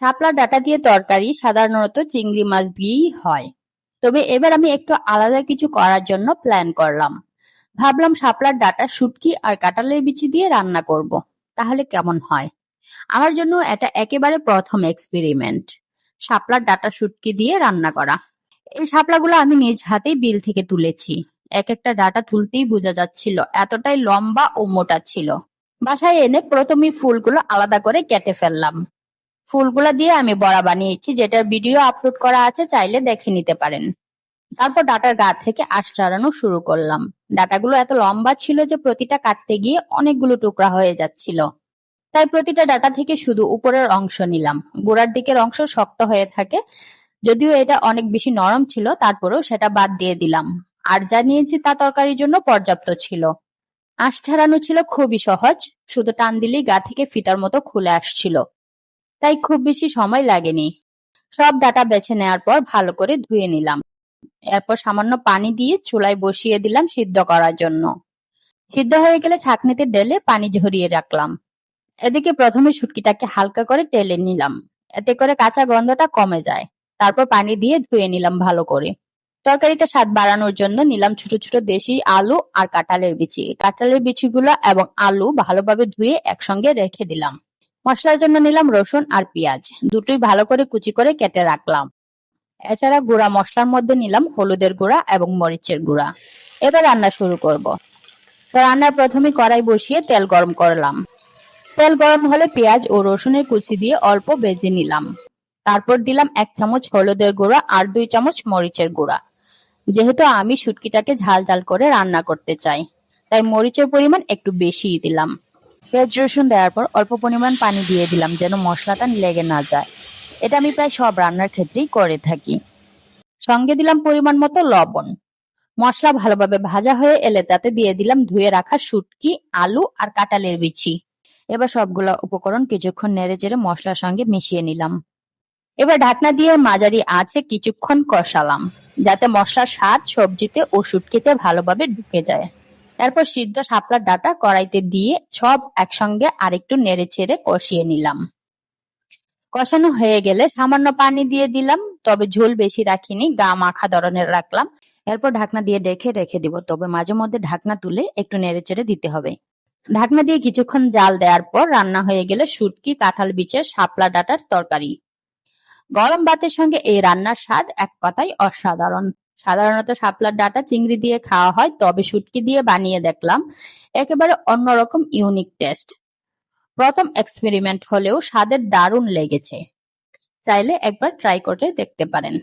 শাপলা data দিয়ে তরকারি সাধারণত চিংড়ি মাছ দিয়েই হয়। তবে এবার আমি একটু আলাদা কিছু করার জন্য প্ল্যান করলাম। ভাবলাম শাপলার ডাটা, শুটকি আর কাঁঠালের বিচি দিয়ে রান্না করব। তাহলে কেমন হয়? আমার জন্য এটা একেবারে প্রথম এক্সপেরিমেন্ট শাপলার ডাটা, শুটকি দিয়ে রান্না করা। এই শাপলাগুলো আমি নিজ হাতেই বিল থেকে তুলেছি। এক একটা ডাটা তুলতেই বোঝা যাচ্ছিল এতটাই লম্বা ও মোটা ছিল। বাসায় এনে প্রথমেই ফুলগুলো আলাদা করে কেটে ফেললাম। ফুলগুলা দিয়ে আমি বড়া বানিয়েছি, যেটার ভিডিও আপলোড করা আছে, চাইলে দেখে নিতে পারেন। তারপর ডাটার গা থেকে আঁশ ছাড়ানো শুরু করলাম। ডাটাগুলো এত লম্বা ছিল যে প্রতিটা কাটতে গিয়ে অনেকগুলো টুকরা হয়ে যাচ্ছিল। তাই প্রতিটা ডাটা থেকে শুধু উপরের অংশ নিলাম। গোড়ার দিকের অংশ শক্ত হয়ে থাকে, যদিও এটা অনেক বেশি নরম ছিল, তারপরেও সেটা বাদ দিয়ে দিলাম। আর যা নিয়েছি তা তরকারির জন্য পর্যাপ্ত ছিল। আঁশ ছাড়ানো ছিল খুবই সহজ, শুধু টান দিলেই গা থেকে ফিতার মতো খুলে আসছিল। তাই খুব বেশি সময় লাগেনি। সব ডাটা বেছে নেওয়ার পর ভালো করে ধুয়ে নিলাম। এরপর সামান্য পানি দিয়ে চুলায় বসিয়ে দিলাম সিদ্ধ করার জন্য। সিদ্ধ হয়ে গেলে ছাঁকনিতে ঢেলে পানি ঝরিয়ে রাখলাম। এদিকে প্রথমে শুটকিটাকে হালকা করে টেলে নিলাম। এতে করে কাঁচা গন্ধটা কমে যায়। তারপর পানি দিয়ে ধুয়ে নিলাম ভালো করে। তরকারিটা স্বাদ বাড়ানোর জন্য নিলাম ছোট ছোট দেশি আলু আর কাঁঠালের বিচি। কাঁঠালের বিচিগুলো এবং আলু ভালোভাবে ধুয়ে একসঙ্গে রেখে দিলাম। মশলার জন্য নিলাম রসুন আর পেঁয়াজ। দুটোই ভালো করে কুচি করে কেটে রাখলাম। এছাড়া গুঁড়া মশলার মধ্যে নিলাম হলুদের গুঁড়া এবং মরিচের গুঁড়া। এবার রান্না শুরু করব। তো রান্নার প্রথমে কড়াই বসিয়ে তেল গরম করলাম। তেল গরম হলে পেঁয়াজ ও রসুনের কুচি দিয়ে অল্প বেজে নিলাম। তারপর দিলাম এক চামচ হলুদের গুঁড়া আর দুই চামচ মরিচের গুঁড়া। যেহেতু আমি শুটকিটাকে ঝাল ঝাল করে রান্না করতে চাই, তাই মরিচের পরিমাণ একটু বেশিই দিলাম। পেঁয়াজ রসুন দেওয়ার পর অল্প পরিমাণ পানি দিয়ে দিলাম যেন মশলাটা লেগে না যায়। এটা আমি প্রায় সব রান্নার ক্ষেত্রেই করে থাকি। সঙ্গে দিলাম পরিমাণ মতো লবণ। মশলা ভালোভাবে ভাজা হয়ে এলে তাতে দিয়ে দিলাম ধুয়ে রাখা শুটকি, আলু আর কাঁঠালের বিচি। এবার সবগুলো উপকরণ কিছুক্ষণ নেড়ে চেড়ে মশলার সঙ্গে মিশিয়ে নিলাম। এবার ঢাকনা দিয়ে মাঝারি আঁচে কিছুক্ষণ কষালাম, যাতে মশলার স্বাদ সবজিতে ও শুটকিতে ভালোভাবে ঢুকে যায়। এরপর সিদ্ধ শাপলার ডাটা কড়াইতে দিয়ে সব একসঙ্গে আরেকটু নেড়ে ছেড়ে কষিয়ে নিলাম। কষানো হয়ে গেলে সামান্য পানি দিয়ে দিলাম, তবে ঝোল বেশি রাখিনি, গা মাখা ধরনের রাখলাম। এরপর ঢাকনা দিয়ে রেখে রেখে দিব, তবে মাঝে মধ্যে ঢাকনা তুলে একটু নেড়ে চেড়ে দিতে হবে। ঢাকনা দিয়ে কিছুক্ষণ জাল দেওয়ার পর রান্না হয়ে গেলে শুটকি কাঁঠাল বিচের শাপলা ডাটার তরকারি। গরম ভাতের সঙ্গে এই রান্নার স্বাদ এক কথাই অসাধারণ। সাধারণত শাপলার ডাটা চিংড়ি দিয়ে খাওয়া হয়, তবে শুটকি দিয়ে বানিয়ে দেখলাম। একেবারে অন্যরকম ইউনিক টেস্ট প্রথম এক্সপেরিমেন্ট হলেও স্বাদের দারুণ লেগেছে। চাইলে একবার ট্রাই করে দেখতে পারেন।